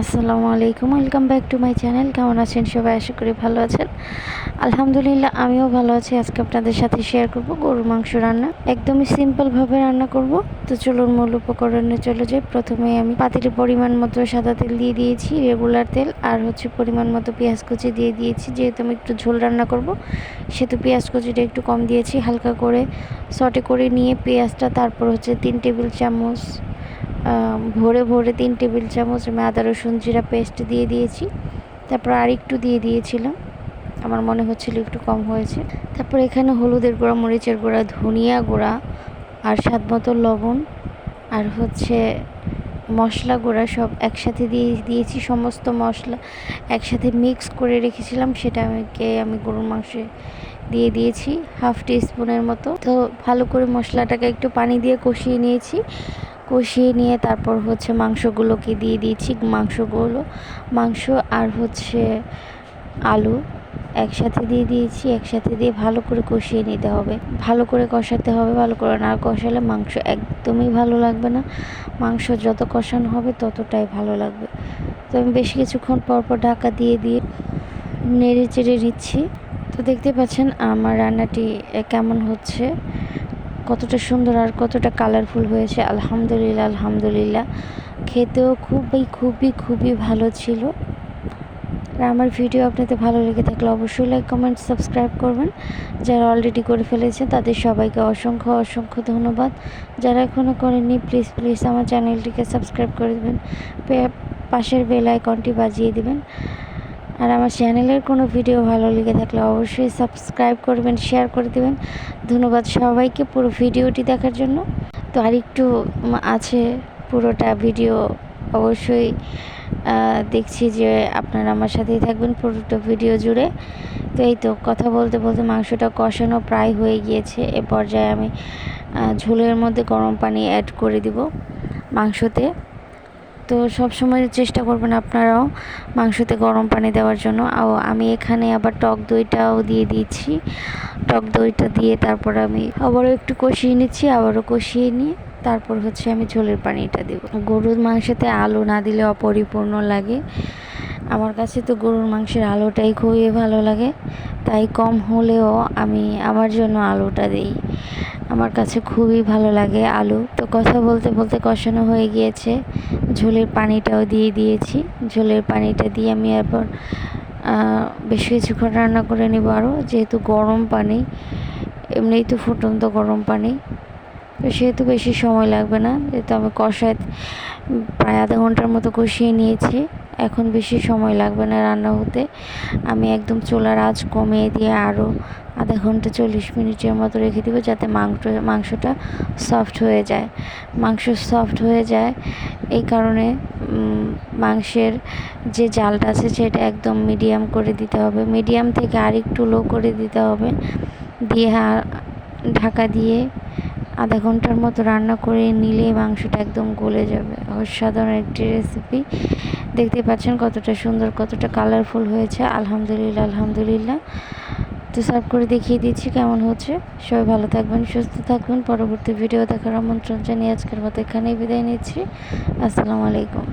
আসসালামু আলাইকুম, welcome back to my channel. কেমন আছেন সবাই? আশা করি ভালো আছেন। আলহামদুলিল্লাহ, আমিও ভালো আছি। আজকে আপনাদের সাথে শেয়ার করব গরুর মাংস রান্না। একদমই সিম্পলভাবে রান্না করব। তো চলুন মূল উপকরণে চলে যাই। প্রথমে আমি পাতিলে পরিমাণ মতো সাদা তেল দিয়ে দিয়েছি রেগুলার তেল, আর হচ্ছে পরিমাণ মতো পেঁয়াজ কুচি দিয়ে দিয়েছি। যেহেতু আমি একটু ঝোল রান্না করব, সেহেতু পেঁয়াজ কুচিটা একটু কম দিয়েছি। হালকা করে সটে করে নিয়ে পেঁয়াজটা, তারপর হচ্ছে তিন টেবিল চামচ ভরে ভরে তিন টেবিল চামচ আমি আদা রসুন জিরা পেস্ট দিয়ে দিয়েছি। তারপর আর একটু দিয়ে দিয়েছিলাম। আমার মনে হচ্ছিল একটু কম হয়েছে। তারপর এখানে হলুদের গুঁড়া, মরিচের গুঁড়া, ধনিয়া গুঁড়া আর স্বাদ মতো লবণ আর হচ্ছে মশলা গুঁড়া সব একসাথে দিয়ে দিয়েছি। সমস্ত মশলা একসাথে মিক্স করে রেখেছিলাম। সেটা আমাকে আমি গরুর মাংসে দিয়ে দিয়েছি, হাফ টি স্পুনের মতো। তো ভালো করে মশলাটাকে একটু পানি দিয়ে কষিয়ে নিয়েছি। কষিয়ে নিয়ে তারপর হচ্ছে মাংসগুলোকে দিয়ে দিয়েছি, মাংসগুলো, মাংস আর হচ্ছে আলু একসাথে দিয়ে দিয়েছি, একসাথে দিয়ে ভালো করে কষিয়ে নিতে হবে। ভালো করে কষাতে হবে, ভালো করে না কষালে মাংস একদমই ভালো লাগবে না। মাংস যত কষানো হবে ততটাই ভালো লাগবে। তো আমি বেশ কিছুক্ষণ পর পর ঢাকা দিয়ে দিয়ে নেড়ে চেড়ে নিচ্ছি। তো দেখতে পাচ্ছেন আমার রান্নাটি কেমন হচ্ছে। কতটা সুন্দর আর কতটা কালারফুল হয়েছে। আলহামদুলিল্লাহ আলহামদুলিল্লাহ। খেতেও খুবই খুবই খুবই ভালো ছিল। আর আমার ভিডিও আপনাদের ভালো লেগে থাকলে অবশ্যই লাইক কমেন্ট সাবস্ক্রাইব করবেন। যারা অলরেডি করে ফেলেছে তাদের সবাইকে অসংখ্য অসংখ্য ধন্যবাদ। যারা এখনও করেননি প্লিজ প্লিজ আমার চ্যানেলটিকে সাবস্ক্রাইব করে দেবেন। পাশের বেল আইকনটি বাজিয়ে দিবেন। আর আমার চ্যানেলের কোনো ভিডিও ভালো লেগে থাকলে অবশ্যই সাবস্ক্রাইব করবেন শেয়ার করে দেবেন। ধন্যবাদ সবাইকে পুরো ভিডিওটি দেখার জন্য। তো আরেকটু আছে পুরোটা ভিডিও, অবশ্যই দেখছি যে আপনারা আমার সাথেই থাকবেন পুরোটা ভিডিও জুড়ে। তো এই তো কথা বলতে বলতে মাংসটা কষানো প্রায় হয়ে গিয়েছে। এ পর্যায়ে আমি ঝোলের মধ্যে গরম পানি অ্যাড করে দিব মাংসতে। তো সব সময় চেষ্টা করবেন আপনারাও মাংসতে গরম পানি দেওয়ার জন্য। আমি এখানে আবার টক দইটাও দিয়ে দিয়েছি। টক দইটা দিয়ে তারপর আমি আবারও একটু কষিয়ে নিচ্ছি, আবারও কষিয়ে নিয়ে তারপর হচ্ছে আমি ঝোলের পানিটা দেব। গরুর মাংসতে আলু না দিলে অপরিপূর্ণ লাগে। আমার কাছে তো গরুর মাংসের আলুটাই খুবই ভালো লাগে। তাই কম হলেও আমি আমার জন্য আলুটা দিই। আমার কাছে খুবই ভালো লাগে আলু। তো কথা বলতে বলতে কষানো হয়ে গিয়েছে। ঝোলের পানিটাও দিয়ে দিয়েছি। ঝোলের পানিটা দিয়ে আমি এরপর বেশ কিছুক্ষণ রান্না করে নিব আরও যেহেতু গরম পানি, এমনিই তো ফুটন্ত গরম পানি। তো সেহেতু বেশি সময় লাগবে না। যেহেতু আমি কষায় প্রায় আধা ঘণ্টার মতো কষিয়ে নিয়েছি। এখন বেশি সময় লাগবে না রান্না হতে। আমি একদম চুলার আঁচ কমিয়ে দিয়ে আরও আধা ঘণ্টা চল্লিশ মিনিটের মতো রেখে দিব যাতে মাংস, মাংসটা সফট হয়ে যায়। মাংস সফট হয়ে যায় এই কারণে মাংসের যে জালটা আছে সেটা একদম মিডিয়াম করে দিতে হবে। মিডিয়াম থেকে আরেকটু লো করে দিতে হবে। দিয়ে ঢাকা দিয়ে আধা ঘণ্টার মতো রান্না করে নিলে মাংসটা একদম গলে যাবে। অসাধারণ একটি রেসিপি দেখতে পাচ্ছেন কতটা সুন্দর, কতটা কালারফুল হয়েছে। আলহামদুলিল্লাহ আলহামদুলিল্লাহ। তো সার্ভ করে দেখিয়ে দিচ্ছি কেমন হচ্ছে। সবাই ভালো থাকবেন, সুস্থ থাকবেন। পরবর্তী ভিডিও দেখার আমন্ত্রণ জানিয়ে আজকের মতো এখানেই বিদায় নিচ্ছি। আসসালামু আলাইকুম।